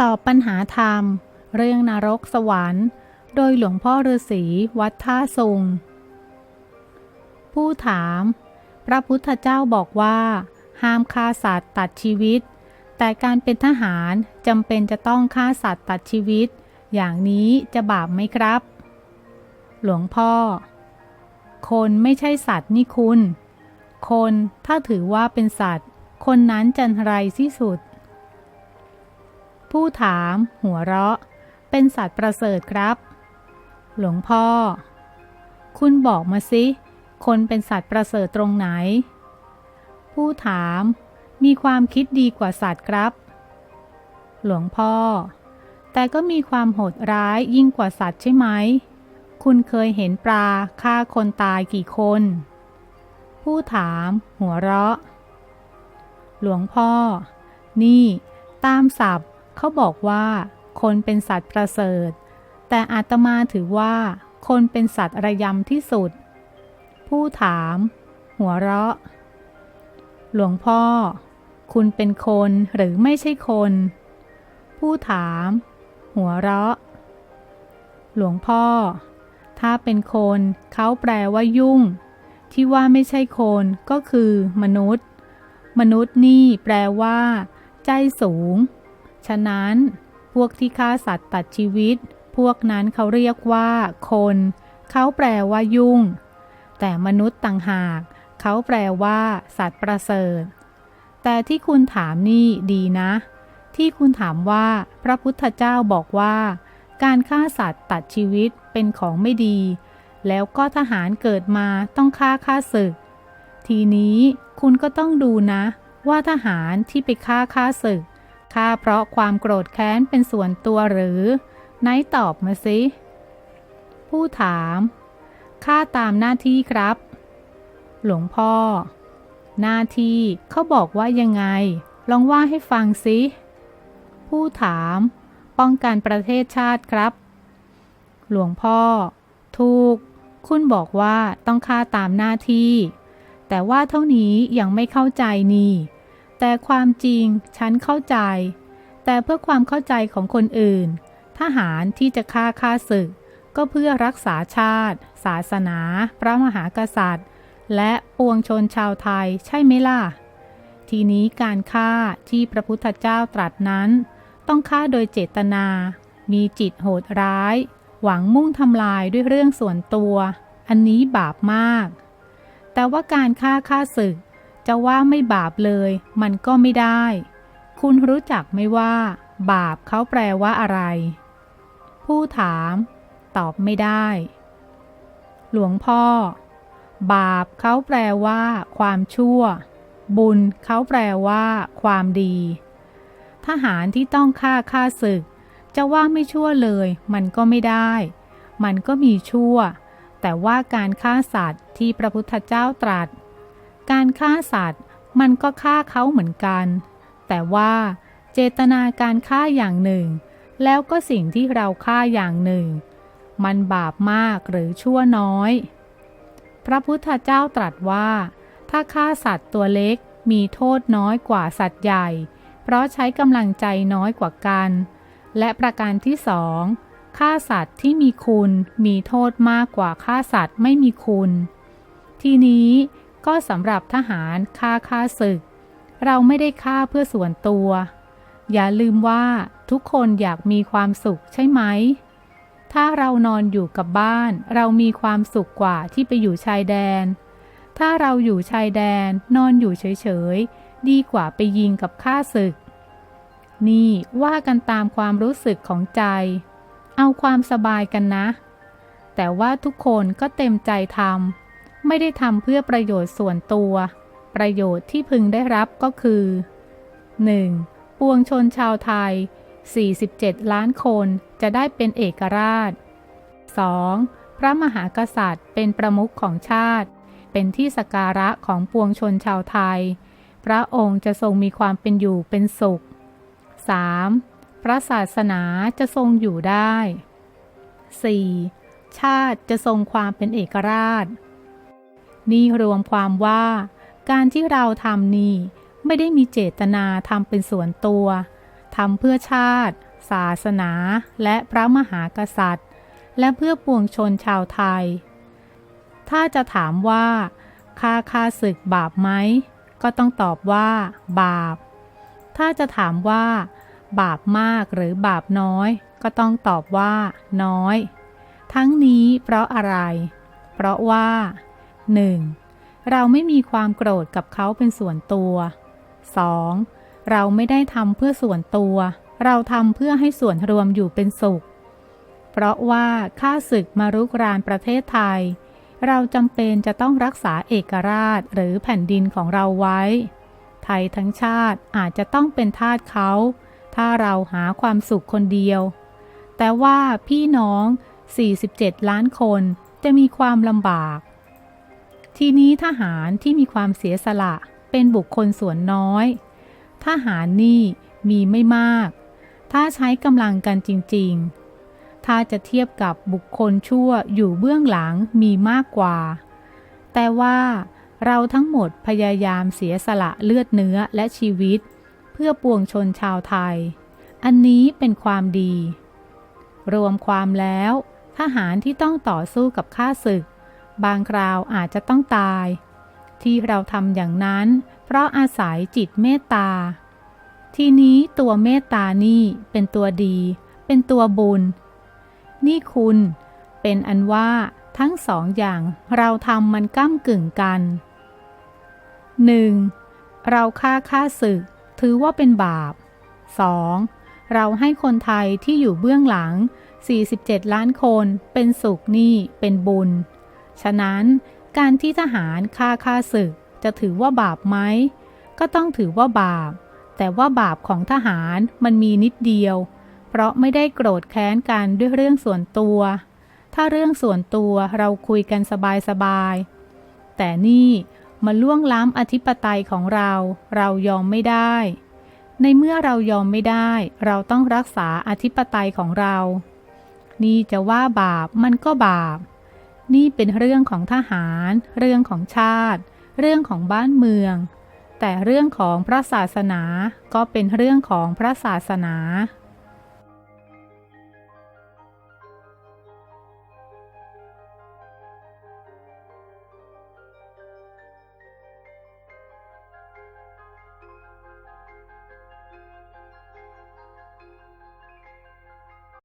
ตอบปัญหาธรรม เรื่องนรกสวรรค์ โดยหลวงพ่อฤาษีวัดท่าสุง ผู้ถาม พระพุทธเจ้าบอกว่า ห้ามฆ่าสัตว์ตัดชีวิต แต่การเป็นทหารจำเป็นจะต้องฆ่าสัตว์ตัดชีวิต อย่างนี้จะบาปไหมครับ หลวงพ่อ คนไม่ใช่สัตว์นี่คุณ คนถ้าถือว่าเป็นสัตว์ คนนั้นจันไรที่สุด ผู้ถามหัวเราะ เป็นสัตว์ประเสริฐครับ หลวงพ่อ คุณบอกมาสิ คนเป็นสัตว์ประเสริฐตรงไหน ผู้ถามมีความคิดดีกว่าสัตว์ครับ หลวงพ่อ แต่ก็มีความโหดร้ายยิ่งกว่าสัตว์ใช่ไหม คุณเคยเห็นปลาฆ่าคนตายกี่คน ผู้ถามหัวเราะ หลวงพ่อ นี่ ตามศัพท์ เขาบอกว่าคนเป็นสัตว์ประเสริฐ แต่อาตมาถือว่า คนเป็นสัตว์ระยำที่สุด ผู้ถาม หัวเราะ หลวงพ่อ คุณเป็นคนหรือไม่ใช่คน ผู้ถาม หัวเราะ หลวงพ่อ ถ้าเป็นคนเขาแปลว่ายุ่ง ที่ว่าไม่ใช่คนก็คือ มนุษย์ มนุษย์นี่แปลว่า ใจสูง ฉะนั้น พวกที่ฆ่าสัตว์ตัดชีวิต พวกนั้นเขาเรียกว่า คน เขาแปลว่ายุ่ง แต่มนุษย์ต่างหาก เขาแปลว่า สัตว์ประเสริฐ แต่ที่คุณถามนี่ดีนะ ที่คุณถามว่า พระพุทธเจ้าบอกว่า การฆ่าสัตว์ตัดชีวิตเป็นของไม่ดี แล้วก็ทหารเกิดมาต้องฆ่าฆ่าศึก ทีนี้คุณก็ต้องดูนะว่าทหารที่ไปฆ่าฆ่าศึก ฆ่าเพราะความโกรธแค้นเป็นส่วนตัวหรือไหนตอบมาสิ ผู้ถามฆ่าตามหน้าที่ครับ หลวงพ่อ หน้าที่เขาบอกว่ายังไง ลองว่าให้ฟังสิ ผู้ถาม ป้องกันประเทศชาติครับ หลวงพ่อ ถูก คุณบอกว่าต้องฆ่าตามหน้าที่ แต่ว่าเท่านี้ยังไม่เข้าใจนี่ แต่ความจริงฉันเข้าใจ แต่เพื่อความเข้าใจของคนอื่น ทหารที่จะฆ่าฆ่าศึก ก็เพื่อรักษาชาติ ศาสนา พระมหากษัตริย์ และปวงชนชาวไทยใช่ไหมล่ะ ทีนี้การฆ่าที่พระพุทธเจ้าตรัสนั้น ต้องฆ่าโดยเจตนา มีจิตโหดร้าย หวังมุ่งทำลายด้วยเรื่องส่วนตัว อันนี้บาปมาก แต่ว่าการฆ่าฆ่าศึก จะว่าไม่บาปเลย มันก็ไม่ได้ คุณรู้จักไหมว่า บาปเขาแปลว่าอะไร ผู้ถาม ตอบไม่ได้ หลวงพ่อ บาปเขาแปลว่า ความชั่ว บุญเขาแปลว่า ความดี ทหารที่ต้องฆ่าฆ่าศึก จะว่าไม่ชั่วเลย มันก็ไม่ได้ มันก็มีชั่ว แต่ว่าการฆ่าสัตว์ที่พระพุทธเจ้าตรัส การฆ่าสัตว์มันก็ฆ่าเขาเหมือนกัน แต่ว่าเจตนาการฆ่าอย่างหนึ่ง แล้วก็สิ่งที่เราฆ่าอย่างหนึ่ง มันบาปมากหรือชั่วน้อย พระพุทธเจ้าตรัสว่า ถ้าฆ่าสัตว์ตัวเล็กมีโทษน้อยกว่าสัตว์ใหญ่ เพราะใช้กำลังใจน้อยกว่ากัน และประการที่สองฆ่าสัตว์ที่มีคุณมีโทษมากกว่าฆ่าสัตว์ไม่มีคุณ ทีนี้ ก็สำหรับทหารฆ่าฆ่าศึก เราไม่ได้ฆ่าเพื่อส่วนตัว อย่าลืมว่าทุกคนอยากมีความสุขใช่ไหม ถ้าเรานอนอยู่กับบ้าน เรามีความสุขกว่าที่ไปอยู่ชายแดน ถ้าเราอยู่ชายแดนนอนอยู่เฉยๆ ดีกว่าไปยิงกับข้าศึก นี่ว่ากันตามความรู้สึกของใจ เอาความสบายกันนะ แต่ว่าทุกคนก็เต็มใจทำ ไม่ได้ทำเพื่อประโยชน์ส่วนตัว ประโยชน์ที่พึงได้รับก็คือ 1. ปวงชนชาวไทย 47 ล้านคนจะได้เป็นเอกราช 2. พระมหากษัตริย์เป็นประมุขของชาติ เป็นที่สการะของปวงชนชาวไทย พระองค์จะทรงมีความเป็นอยู่เป็นสุข 3. พระศาสนาจะทรงอยู่ได้ 4. ชาติจะทรงความเป็นเอกราช นี่รวมความว่า การที่เราทำนี่ไม่ได้มีเจตนาทำเป็นส่วนตัวทำเพื่อชาติ ศาสนา และพระมหากษัตริย์ และเพื่อปวงชนชาวไทย ถ้าจะถามว่าค่าค่าศึกบาปไหม ก็ต้องตอบว่า บาป ถ้าจะถามว่า บาปมากหรือบาปน้อย ก็ต้องตอบว่า น้อย ทั้งนี้เพราะอะไร เพราะว่า 1. เราไม่มีความโกรธกับเขาเป็นส่วนตัว 2. เราไม่ได้ทำเพื่อส่วนตัว เราทำเพื่อให้ส่วนรวมอยู่เป็นสุข เพราะว่าข้าศึกมารุกรานประเทศไทย เราจำเป็นจะต้องรักษาเอกราชหรือแผ่นดินของเราไว้ ไทยทั้งชาติอาจจะต้องเป็นทาสเขา ถ้าเราหาความสุขคนเดียว แต่ว่าพี่น้อง 47 ล้านคนจะมีความลำบาก ทีนี้ทหารที่มีความเสียสละเป็นบุคคลส่วนน้อย ทหารนี่มีไม่มาก ถ้าใช้กำลังกันจริง ๆ ถ้าจะเทียบกับบุคคลชั่วอยู่เบื้องหลังมีมากกว่า แต่ว่าเราทั้งหมดพยายามเสียสละเลือดเนื้อและชีวิต เพื่อปวงชนชาวไทย อันนี้เป็นความดี รวมความแล้ว ทหารที่ต้องต่อสู้กับข้าศึก บางคราวอาจจะต้องตาย ที่เราทำอย่างนั้น เพราะอาศัยจิตเมตตา ทีนี้ตัวเมตตานี่เป็นตัวดี เป็นตัวบุญ นี่คุณเป็นอันว่าทั้งสองอย่างเราทำมันก้ากึ่งกัน 1. เราฆ่าฆ่าศึก ถือว่าเป็นบาป 2. เราให้คนไทยที่อยู่เบื้องหลัง 47 ล้านคนเป็นสุขนี่เป็นบุญ ฉะนั้นการที่ทหารฆ่าฆ่าศึกจะถือว่าบาปไหม ก็ต้องถือว่าบาป แต่ว่าบาปของทหารมันมีนิดเดียว เพราะไม่ได้โกรธแค้นกันด้วยเรื่องส่วนตัว ถ้าเรื่องส่วนตัวเราคุยกันสบายๆ แต่นี่มาล่วงล้ำอธิปไตยของเรา เรายอมไม่ได้ ในเมื่อเรายอมไม่ได้ เราต้องรักษาอธิปไตยของเรา นี่จะว่าบาปมันก็บาป นี่เป็นเรื่องของทหาร เรื่องของชาติ เรื่องของบ้านเมือง แต่เรื่องของพระศาสนาก็เป็นเรื่องของพระศาสนา